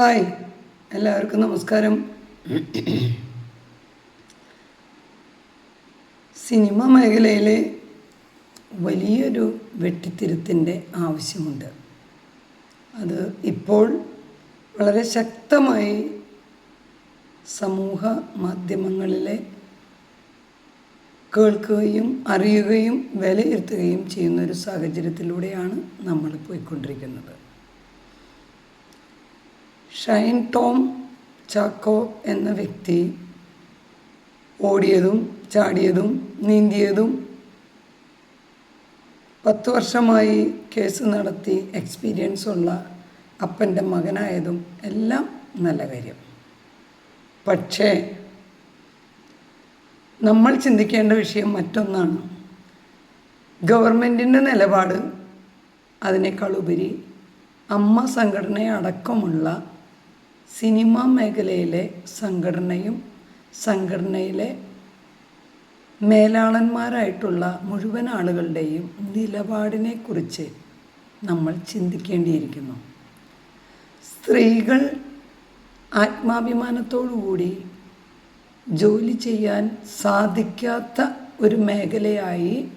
Hi എല്ലാവർക്കും നമസ്കാരം. Cinema മേഖലയിൽ വലിയൊരു വെട്ടിത്തിരുത്തിന്റെ ആവശ്യമുണ്ട്. അത് ഇപ്പോൾ വളരെ ശക്തമായി സമൂഹ മാധ്യമങ്ങളിലെ കേൾക്കുകയും അറിയുകയും വിലയിരുത്തുകയും ചെയ്യുന്ന ഒരു സാഹചര്യത്തിലൂടെയാണ് നമ്മൾ പോയിക്കൊണ്ടിരിക്കുന്നത്. ഷൈൻ ടോം ചാക്കോ എന്ന വ്യക്തി ഓടിയതും ചാടിയതും നീന്തിയതും പത്ത് വർഷമായി കേസ് നടത്തി എക്സ്പീരിയൻസ് ഉള്ള അപ്പന്റെ മകനായതും എല്ലാം നല്ല കാര്യം. പക്ഷേ നമ്മൾ ചിന്തിക്കേണ്ട വിഷയം മറ്റൊന്നാണ്. ഗവൺമെന്റിന്റെ നിലപാട് അതിനേക്കാൾ ഉപരി അമ്മ സംഘടനയെ അടക്കമുള്ള സിനിമ മേഖലയിലെ സംഘടനയും സംഘടനയിലെ മേലാളന്മാരായിട്ടുള്ള മുഴുവൻ ആളുകളുടെയും നിലപാടിനെക്കുറിച്ച് നമ്മൾ ചിന്തിക്കേണ്ടിയിരിക്കുന്നു. സ്ത്രീകൾ ആത്മാഭിമാനത്തോടുകൂടി ജോലി ചെയ്യാൻ സാധിക്കാത്ത ഒരു മേഖലയായി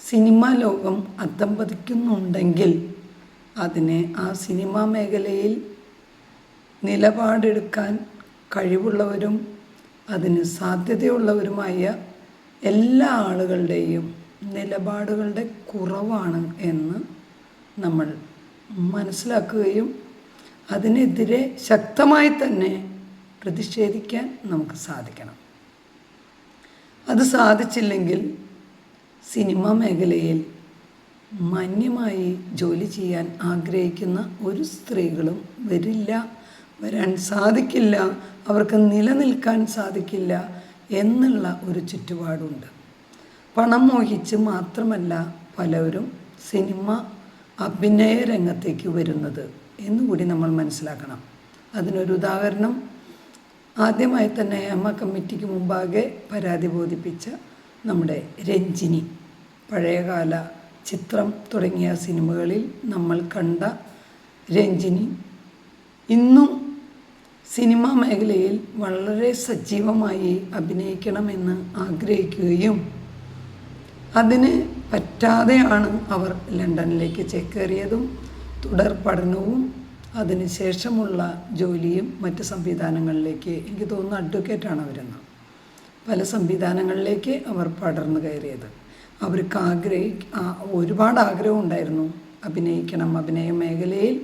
സിനിമാ ലോകം അത്തം പതിക്കുന്നുണ്ടെങ്കിൽ അതിനെ ആ സിനിമാ മേഖലയിൽ നിലപാടെടുക്കാൻ കഴിവുള്ളവരും അതിന് സാധ്യതയുള്ളവരുമായ എല്ലാ ആളുകളുടെയും നിലപാടുകളുടെ കുറവാണ് എന്ന് നമ്മൾ മനസ്സിലാക്കുകയും അതിനെതിരെ ശക്തമായി തന്നെ പ്രതിഷേധിക്കാൻ നമുക്ക് സാധിക്കണം. അത് സാധിച്ചില്ലെങ്കിൽ സിനിമ മേഖലയിൽ മാന്യമായി ജോലി ചെയ്യാൻ ആഗ്രഹിക്കുന്ന ഒരു സ്ത്രീകളും വരില്ല വരാൻ സാധിക്കില്ല അവർക്ക് നിലനിൽക്കാൻ സാധിക്കില്ല എന്നുള്ള ഒരു ചുറ്റുപാടുണ്ട്. പണം മോഹിച്ച് മാത്രമല്ല പലവരും സിനിമ അഭിനയ രംഗത്തേക്ക് വരുന്നത് എന്നുകൂടി നമ്മൾ മനസ്സിലാക്കണം. അതിനൊരു ഉദാഹരണം ആദ്യമായി തന്നെ അമ്മ കമ്മിറ്റിക്ക് മുമ്പാകെ പരാതി ബോധിപ്പിച്ച നമ്മുടെ രഞ്ജിനി. പഴയകാല ചിത്രം തുടങ്ങിയ സിനിമകളിൽ നമ്മൾ കണ്ട രഞ്ജിനി ഇന്നും സിനിമാ മേഖലയിൽ വളരെ സജീവമായി അഭിനയിക്കണമെന്ന് ആഗ്രഹിക്കുകയും അതിന് പറ്റാതെയാണ് അവർ ലണ്ടനിലേക്ക് ചേക്കേറിയതും തുടർ പഠനവും അതിനുശേഷമുള്ള ജോലിയും മറ്റ് സംവിധാനങ്ങളിലേക്ക് എനിക്ക് തോന്നുന്നു അഡ്വക്കേറ്റാണ് അവരെന്ന് പല സംവിധാനങ്ങളിലേക്ക് അവർ പടർന്നു കയറിയത്. അവർക്ക് ആഗ്രഹി ഒരുപാട് ആഗ്രഹം ഉണ്ടായിരുന്നു അഭിനയിക്കണം അഭിനയ മേഖലയിൽ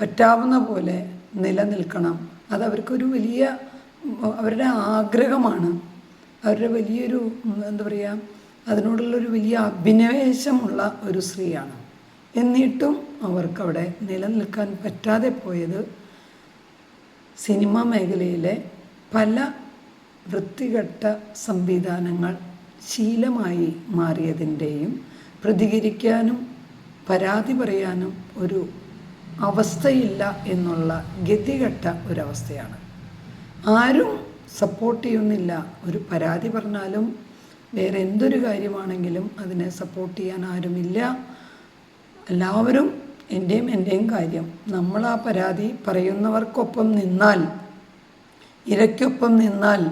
പറ്റാവുന്ന പോലെ നിലനിൽക്കണം അതവർക്കൊരു വലിയ അവരുടെ ആഗ്രഹമാണ്. അവരുടെ വലിയൊരു എന്താ പറയുക അതിനോടുള്ളൊരു വലിയ അഭിനിവേശമുള്ള ഒരു സ്ത്രീയാണ്. എന്നിട്ടും അവർക്കവിടെ നിലനിൽക്കാൻ പറ്റാതെ പോയത് സിനിമാ മേഖലയിലെ പല വൃത്തികെട്ട സംവിധാനങ്ങൾ ശീലമായി മാറിയതിന്റെയും പ്രതികരിക്കാനും പരാതി പറയാനും ഒരു അവസ്ഥയില്ല എന്നുള്ള ഗതികെട്ട ഒരവസ്ഥയാണ്. ആരും സപ്പോർട്ട് ചെയ്യുന്നില്ല. ഒരു പരാതി പറഞ്ഞാലും വേറെ എന്തൊരു കാര്യമാണെങ്കിലും അതിനെ സപ്പോർട്ട് ചെയ്യാൻ ആരുമില്ല. എല്ലാവരും എന്റെയും എന്റെയും കാര്യം. നമ്മൾ ആ പരാതി പറയുന്നവർക്കൊപ്പം നിന്നാൽ ഇരയ്ക്കൊപ്പം നിന്നാൽ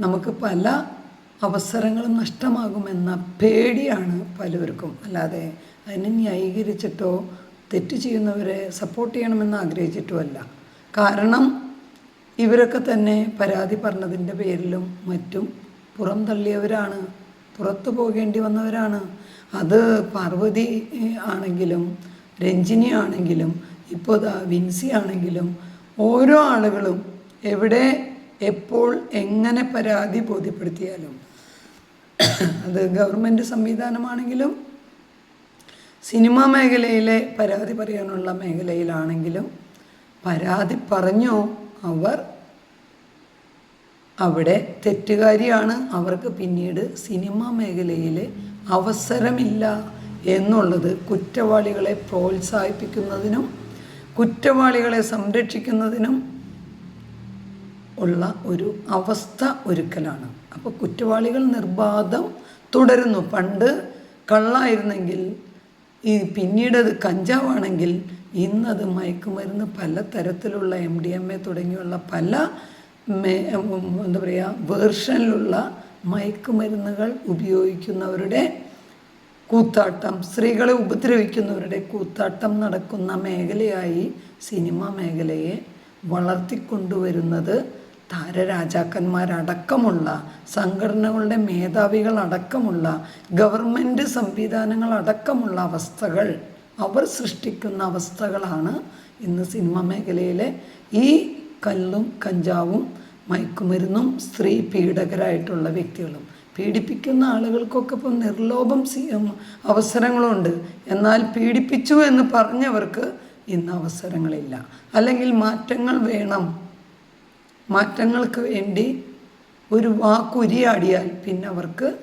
നമുക്ക് പല അവസരങ്ങളും നഷ്ടമാകുമെന്ന പേടിയാണ് പലവർക്കും അല്ലാതെ അതിനെ ന്യായീകരിച്ചിട്ടോ തെറ്റ് ചെയ്യുന്നവരെ സപ്പോർട്ട് ചെയ്യണമെന്ന് ആഗ്രഹിച്ചിട്ടുമല്ല. കാരണം ഇവരൊക്കെ തന്നെ പരാതി പറഞ്ഞതിന്റെ പേരിലും മറ്റും പുറം തള്ളിയവരാണ് പുറത്തു പോകേണ്ടി വന്നവരാണ്. അത് പാർവതി ആണെങ്കിലും രഞ്ജിനി ആണെങ്കിലും ഇപ്പോൾ ദാ വിൻസി ആണെങ്കിലും ഓരോ ആളുകളും എവിടെ എപ്പോൾ എങ്ങനെ പരാതി ബോധ്യപ്പെടുത്തിയാലും അത് ഗവൺമെന്റ് സംവിധാനമാണെങ്കിലും സിനിമ മേഖലയിലെ പരാതി പറയാനുള്ള മേഖലയിലാണെങ്കിലും പരാതി പറഞ്ഞോ? അവർ അവിടെ തെറ്റുകാരിയാണ്. അവർക്ക് പിന്നീട് സിനിമാ മേഖലയിൽ അവസരമില്ല എന്നുള്ളത് കുറ്റവാളികളെ പ്രോത്സാഹിപ്പിക്കുന്നതിനും കുറ്റവാളികളെ സംരക്ഷിക്കുന്നതിനും ഉള്ള ഒരു അവസ്ഥ ഒരുക്കലാണ്. അപ്പോൾ കുറ്റവാളികൾ നിർബാധം തുടരുന്നു. പണ്ട് കള്ളായിരുന്നെങ്കിൽ ഈ പിന്നീട് അത് കഞ്ചാവാണെങ്കിൽ ഇന്നത് മയക്കുമരുന്ന് പല തരത്തിലുള്ള എം ഡി എം എ തുടങ്ങിയുള്ള പല എന്താ പറയുക വേർഷനിലുള്ള മയക്കുമരുന്നുകൾ ഉപയോഗിക്കുന്നവരുടെ കൂത്താട്ടം സ്ത്രീകളെ ഉപദ്രവിക്കുന്നവരുടെ കൂത്താട്ടം നടക്കുന്ന മേഖലയായി സിനിമ മേഖലയെ വളർത്തിക്കൊണ്ടുവരുന്നത് താരരാജാക്കന്മാരടക്കമുള്ള സംഘടനകളുടെ മേധാവികളടക്കമുള്ള ഗവൺമെന്റ് സംവിധാനങ്ങളടക്കമുള്ള അവസ്ഥകൾ അവർ സൃഷ്ടിക്കുന്ന അവസ്ഥകളാണ് ഇന്ന് സിനിമ മേഖലയിലെ ഈ കല്ലും കഞ്ചാവും മയക്കുമരുന്നും സ്ത്രീ പീഡകരായിട്ടുള്ള വ്യക്തികളും. പീഡിപ്പിക്കുന്ന ആളുകൾക്കൊക്കെ ഇപ്പം നിർലോഭം അവസരങ്ങളുണ്ട്. എന്നാൽ പീഡിപ്പിച്ചു എന്ന് പറഞ്ഞവർക്ക് ഇന്ന് അവസരങ്ങളില്ല. അല്ലെങ്കിൽ മാറ്റങ്ങൾ വേണം. മാറ്റങ്ങൾക്ക് വേണ്ടി ഒരു വാക്കുരിയാടിയാൽ പിന്നെ അവർക്ക്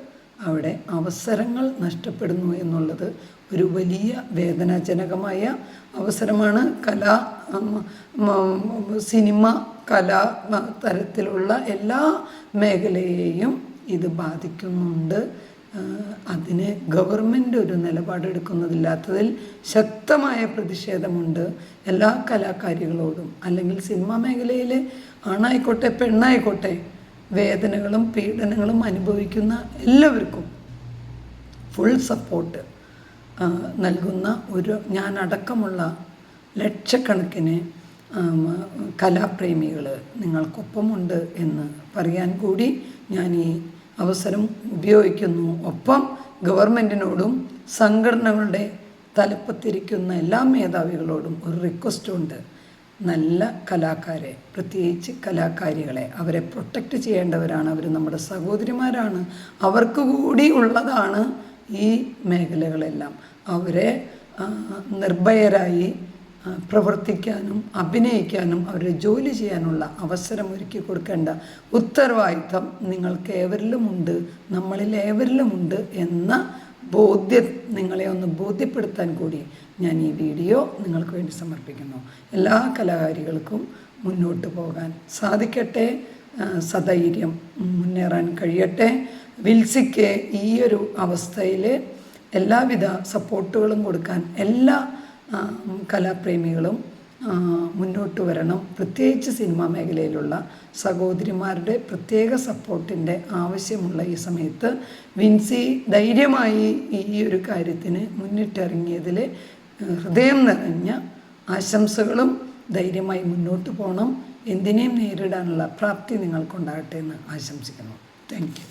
അവിടെ അവസരങ്ങൾ നഷ്ടപ്പെടുന്നു എന്നുള്ളത് ഒരു വലിയ വേദനാജനകമായ അവസരമാണ്. കലാ സിനിമ കലാ തരത്തിലുള്ള എല്ലാ മേഖലയെയും ഇത് ബാധിക്കുന്നുണ്ട്. അതിന് ഗവൺമെന്റ് ഒരു നിലപാടെടുക്കുന്നതില്ലാത്തതിൽ ശക്തമായ പ്രതിഷേധമുണ്ട് എല്ലാ കലാകാരികളോടും. അല്ലെങ്കിൽ സിനിമാ മേഖലയിൽ ആണായിക്കോട്ടെ പെണ്ണായിക്കോട്ടെ വേദനകളും പീഡനങ്ങളും അനുഭവിക്കുന്ന എല്ലാവർക്കും ഫുൾ സപ്പോർട്ട് നൽകുന്ന ഒരു ഞാൻ അടക്കമുള്ള ലക്ഷക്കണക്കിന് കലാപ്രേമികൾ നിങ്ങൾക്കൊപ്പമുണ്ട് എന്ന് പറയാൻ കൂടി ഞാൻ ഈ അവസരം ഉപയോഗിക്കുന്നു. ഒപ്പം ഗവൺമെന്റിനോടും സംഘടനകളുടെ തലപ്പത്തിരിക്കുന്ന എല്ലാ മേധാവികളോടും ഒരു റിക്വസ്റ്റുണ്ട് നല്ല കലാകാരെ പ്രത്യേകിച്ച് കലാകാരികളെ. അവരെ പ്രൊട്ടക്റ്റ് ചെയ്യേണ്ടവരാണ്. അവർ നമ്മുടെ സഹോദരിമാരാണ്. അവർക്ക് കൂടി ഉള്ളതാണ് ഈ മേഖലകളെല്ലാം. അവരെ നിർഭയരായി പ്രവർത്തിക്കാനും അഭിനയിക്കാനും അവരുടെ ജോലി ചെയ്യാനുള്ള അവസരം ഒരുക്കി കൊടുക്കേണ്ട ഉത്തരവാദിത്തം നിങ്ങൾക്ക് ഏവരിലുമുണ്ട് നമ്മളിൽ ഏവരിലുമുണ്ട് എന്ന ബോധ്യം നിങ്ങളെ ഒന്ന് ബോധ്യപ്പെടുത്താൻ കൂടി ഞാൻ ഈ വീഡിയോ നിങ്ങൾക്ക് വേണ്ടി സമർപ്പിക്കുന്നു. എല്ലാ കലാകാരികൾക്കും മുന്നോട്ട് പോകാൻ സാധിക്കട്ടെ സധൈര്യം മുന്നേറാൻ കഴിയട്ടെ. വിൽസിക്ക് ഈ ഒരു അവസ്ഥയിൽ എല്ലാവിധ സപ്പോർട്ടുകളും കൊടുക്കാൻ എല്ലാ കലാപ്രേമികളും മുന്നോട്ട് വരണം. പ്രത്യേകിച്ച് സിനിമാ മേഖലയിലുള്ള സഹോദരിമാരുടെ പ്രത്യേക സപ്പോർട്ടിന്റെ ആവശ്യമുള്ള ഈ സമയത്ത് വിൻസി ധൈര്യമായി ഈ ഒരു കാര്യത്തിന് മുന്നിട്ടിറങ്ങിയതിൽ ഹൃദയം നിറഞ്ഞ ആശംസകളും ധൈര്യമായി മുന്നോട്ട് പോകണം എന്തിനേയും നേരിടാനുള്ള പ്രാപ്തി നിങ്ങൾക്കുണ്ടാകട്ടെ എന്ന് ആശംസിക്കുന്നു. താങ്ക്